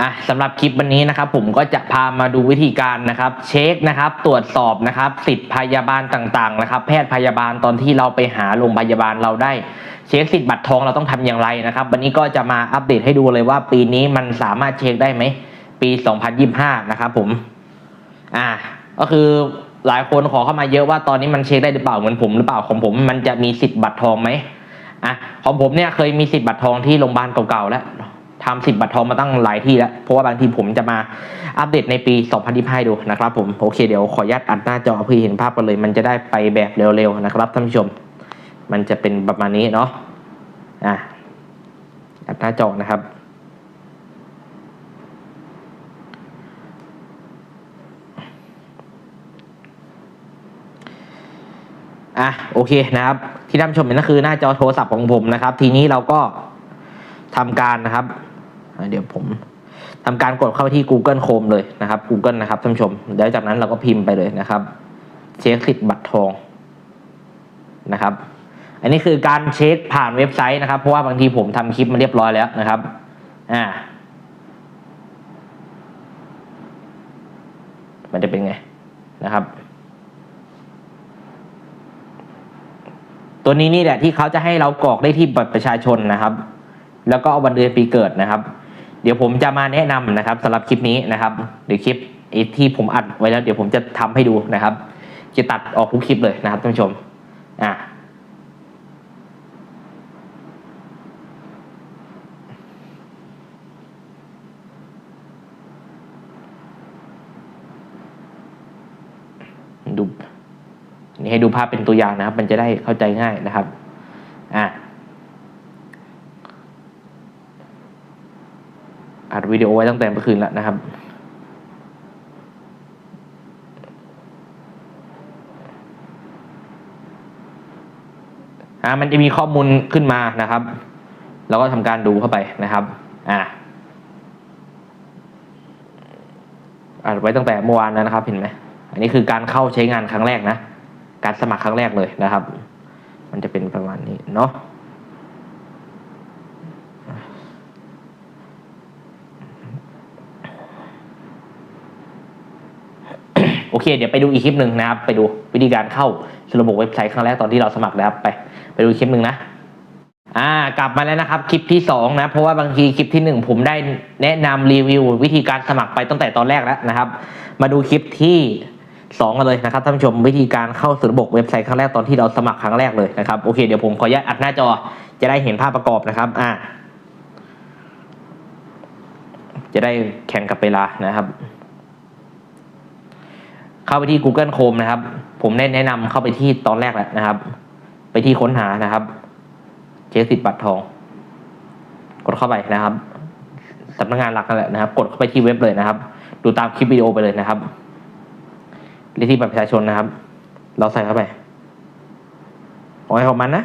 อะสำหรับคลิปวันนี้นะครับผมก็จะพามาดูวิธีการนะครับเช็คนะครับตรวจสอบนะครับสิทธิพยาบาลต่างๆนะครับแพทย์พยาบาลตอนที่เราไปหาโรงพยาบาลเราได้ เช็คสิทธิ์บัตรทองเราต้องทำอย่างไรนะครับ วันนี้ก็จะมาอัปเดตให้ดูเลยว่าปีนี้มันสามารถเช็คได้ไหมปี 2025 นะครับผมอ่าก็คือหลายคนขอเข้ามาเยอะว่าตอนนี้มันเช็คได้หรือเปล่าเหมือนผมหรือเปล่าของผมมันจะมีสิทธิ์บัตรทองไหมอะของผมเนี่ยเคยมีสิทธิ์บัตรทองที่โรงพยาบาลเก่าๆแล้ว ทำสิทธิ์บัตรทองมาตั้งหลายที่แล้ว เพราะว่าบางทีผมจะมาอัปเดตในปี 2025 ดูนะครับผม โอเคเดี๋ยวขออนุญาตอัดหน้าจอเพื่อเห็นภาพกันเลย มันจะได้ไปแบบเร็วๆนะครับท่านผู้ชม มันจะเป็นประมาณนี้เนาะอะอัดหน้าจอนะครับอะโอเคนะครับ ที่ท่านผู้ชมเห็นก็คือหน้าจอโทรศัพท์ของผมนะครับ ทีนี้เราก็ทำการนะครับ เดี๋ยวผมทำการกดเข้าที่ Google Chrome เลยนะครับ Google นะครับท่านผู้ชมแล้วจากนั้นเราก็พิมพ์ไปเลยนะครับเช็คสิทธิ์บัตรทองนะครับ อันนี้คือการเช็คผ่านเว็บไซต์นะครับ เพราะว่าบางทีผมทำคลิปมาเรียบร้อยแล้วนะครับอ่ามันจะเป็นไงนะครับตัวนี้นี่แหละที่เขาจะให้เรากรอกได้ที่บัตรประชาชนนะครับ แล้วก็เอาวันเดือนปีเกิดนะครับ เดี๋ยวผมจะมาแนะนำนะครับสำหรับคลิปนี้นะครับเดี๋ยวคลิปที่ผมอัดไว้แล้ว เดี๋ยวผมจะทำให้ดูนะครับ จะตัดออกทุกคลิปเลยนะครับท่านผู้ชมอะดูนี่ให้ดูภาพเป็นตัวอย่างนะครับ มันจะได้เข้าใจง่ายนะครับ อะ อัดวิดีโอไว้ตั้งแต่เมื่อคืนแล้วนะครับ อ่ามันจะมีข้อมูลขึ้นมานะครับเราก็ทำการดูเข้าไปนะครับ อ่าอัดไว้ตั้งแต่เมื่อวานแล้วนะครับเห็นไหมอันนี้คือการเข้าใช้งานครั้งแรกนะ การสมัครครั้งแรกเลยนะครับ มันจะเป็นประมาณนี้เนาะ โอเค เดี๋ยวไปดูอีกคลิปหนึ่งนะครับ ไปดูวิธีการเข้าระบบเว็บไซต์ครั้งแรกตอนที่เราสมัครนะครับ ไป ไปดูคลิปหนึ่งนะ อ่ากลับมาแล้วนะครับ คลิปที่สองนะ เพราะว่าบางทีคลิปที่หนึ่งผมได้แนะนำรีวิว วิธีการสมัครไปตั้งแต่ตอนแรกแล้วนะครับ มาดูคลิปที่สองกันเลยนะครับท่านผู้ชมวิธีการเข้าสู่ระบบเว็บไซต์ครั้งแรกตอนที่เราสมัครครั้งแรกเลยนะครับโอเคเดี๋ยวผมขออนุญาตอัดหน้าจอจะได้เห็นภาพประกอบนะครับอ่าจะได้แข่งกับเวลานะครับ เข้าไปที่ Google Chrome นะครับ ผมแนะนำเข้าไปที่ตอนแรกแล้วนะครับ ไปที่ค้นหานะครับเช็คสิทธิ์บัตรทอง กดเข้าไปนะครับสำนักงานหลักนั่นแหละนะครับ กดเข้าไปที่เว็บเลยนะครับ ดูตามคลิปวิดีโอไปเลยนะครับเลขที่บัตรประชาชนนะครับ เราใส่เข้าไปของไอ้ของมันนะ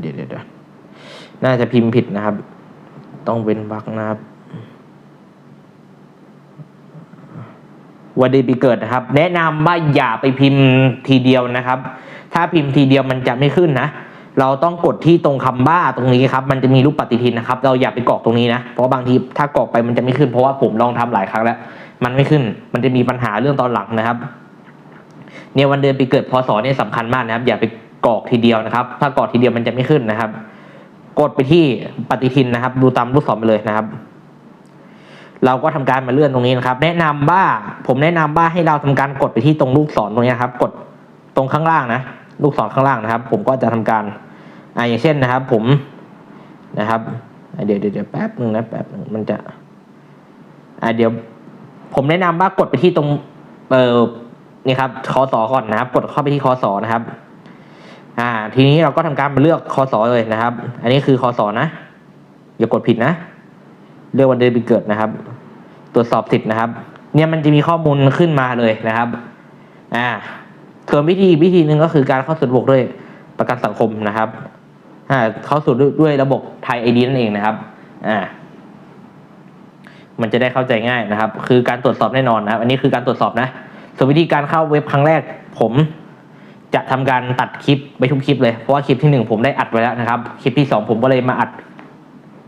เดี๋ยวเดี๋ยวเดี๋ยวน่าจะพิมพ์ผิดนะครับ ต้องเว้นวรรคนะครับ วันเดือนปีเกิดนะครับ แนะนำว่าอย่าไปพิมพ์ทีเดียวนะครับ ถ้าพิมพ์ทีเดียวมันจะไม่ขึ้นนะเราต้องกดที่ตรงคำบ้าตรงนี้ครับ มันจะมีรูปปฏิทินนะครับ เราอย่าไปกรอกตรงนี้นะ เพราะบางทีถ้ากรอกไปมันจะไม่ขึ้น เพราะว่าผมลองทำหลายครั้งแล้ว มันไม่ขึ้น มันจะมีปัญหาเรื่องตอนหลังนะครับ เนี่ยวันเดือนปีเกิดพศเนี่ยสำคัญมากนะครับ อย่าไปกรอกทีเดียวนะครับ ถ้ากรอกทีเดียวมันจะไม่ขึ้นนะครับ กดไปที่ปฏิทินนะครับ ดูตามลูกศรไปเลยนะครับ เราก็ทำการมาเลื่อนตรงนี้นะครับ แนะนำว่าผมแนะนำว่าให้เราทำการกดไปที่ตรงลูกศรตรงนี้ครับ กดตรงข้างล่างนะ ลูกศรข้างล่างนะครับ ผมก็จะทำการอ่าอย่างเช่นนะครับ ผมนะครับเดี๋ยวเดี๋ยวแป๊บหนึ่งนะแป๊บหนึ่งมันจะอ่าเดี๋ยว ผมแนะนำว่ากดไปที่ตรงเออนี่ครับคอสอก่อนนะครับ กดเข้าไปที่คอสอนะครับ อ่า ทีนี้เราก็ทำการมาเลือกคอสอเลยนะครับ อันนี้คือคอสอนะอย่ากดผิดนะ เลือกวันเดือนปีเกิดนะครับ ตรวจสอบสิทธิ์นะครับ เนี่ยมันจะมีข้อมูลขึ้นมาเลยนะครับอ่าส่วนวิธีวิธีหนึ่งก็คือการเข้าสู่ระบบด้วยประกันสังคมนะครับอ่าเข้าสู่ด้วยด้วยระบบไทยไอดีนั่นเองนะครับอ่ามันจะได้เข้าใจง่ายนะครับ คือการตรวจสอบแน่นอนนะครับ อันนี้คือการตรวจสอบนะ ส่วนวิธีการเข้าเว็บครั้งแรก ผมจะทำการตัดคลิปไปทุกคลิปเลย เพราะว่าคลิปที่หนึ่งผมได้อัดไว้แล้วนะครับ คลิปที่สองผมก็เลยมาอัด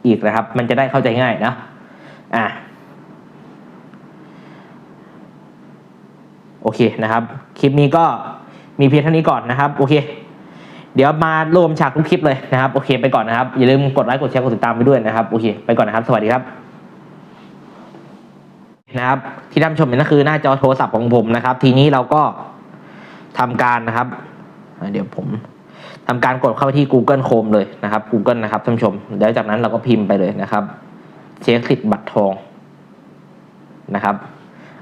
อีกนะครับ มันจะได้เข้าใจง่ายนะ อะ โอเคนะครับ คลิปนี้ก็มีเพียงเท่านี้ก่อนนะครับ โอเค เดี๋ยวมารวมฉากทุกคลิปเลยนะครับ โอเค ไปก่อนนะครับ อย่าลืมกดไลค์ กดแชร์ กดติดตามไปด้วยนะครับ โอเค ไปก่อนนะครับ สวัสดีครับ นะครับ ที่ท่านชมเห็นคือหน้าจอโทรศัพท์ของผมนะครับ ทีนี้เราก็ทำการนะครับ เดี๋ยวผมทำการกดเข้าที่ Google Chrome เลยนะครับ Google นะครับท่านชม แล้วจากนั้นเราก็พิมพ์ไปเลยนะครับ เช็คสิทธิ์บัตรทองนะครับ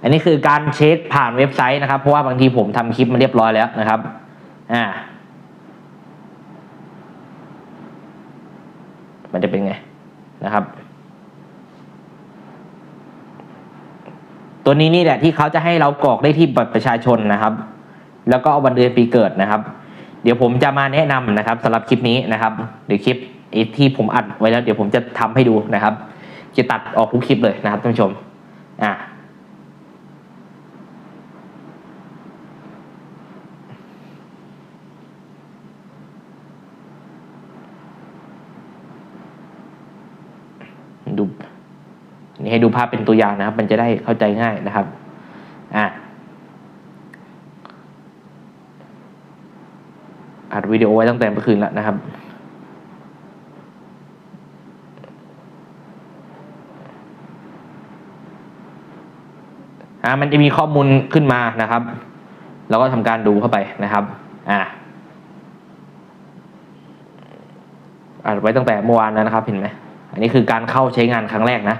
อันนี้คือการเช็คผ่านเว็บไซต์นะครับ เพราะว่าบางทีผมทำคลิปมาเรียบร้อยแล้วนะครับ อ่า มันจะเป็นไงนะครับตัวนี้นี่แหละที่เขาจะให้เรากรอกได้ที่บัตรประชาชนนะครับ แล้วก็วันเดือนปีเกิดนะครับ เดี๋ยวผมจะมาแนะนำนะครับสำหรับคลิปนี้นะครับเดี๋ยวคลิปที่ผมอัดไว้แล้ว เดี๋ยวผมจะทำให้ดูนะครับ จะตัดออกทุกคลิปเลยนะครับท่านผู้ชมอ่า ดู นี่ให้ดูภาพเป็นตัวอย่างนะครับ มันจะได้เข้าใจง่ายนะครับอะอัดวิดีโอไว้ตั้งแต่เมื่อคืนแล้วนะครับอ่ามันจะมีข้อมูลขึ้นมานะครับเราก็ทำการดูเข้าไปนะครับอ่าอัดไว้ตั้งแต่เมื่อวานแล้วนะครับเห็นไหมอันนี้คือการเข้าใช้งานครั้งแรกนะ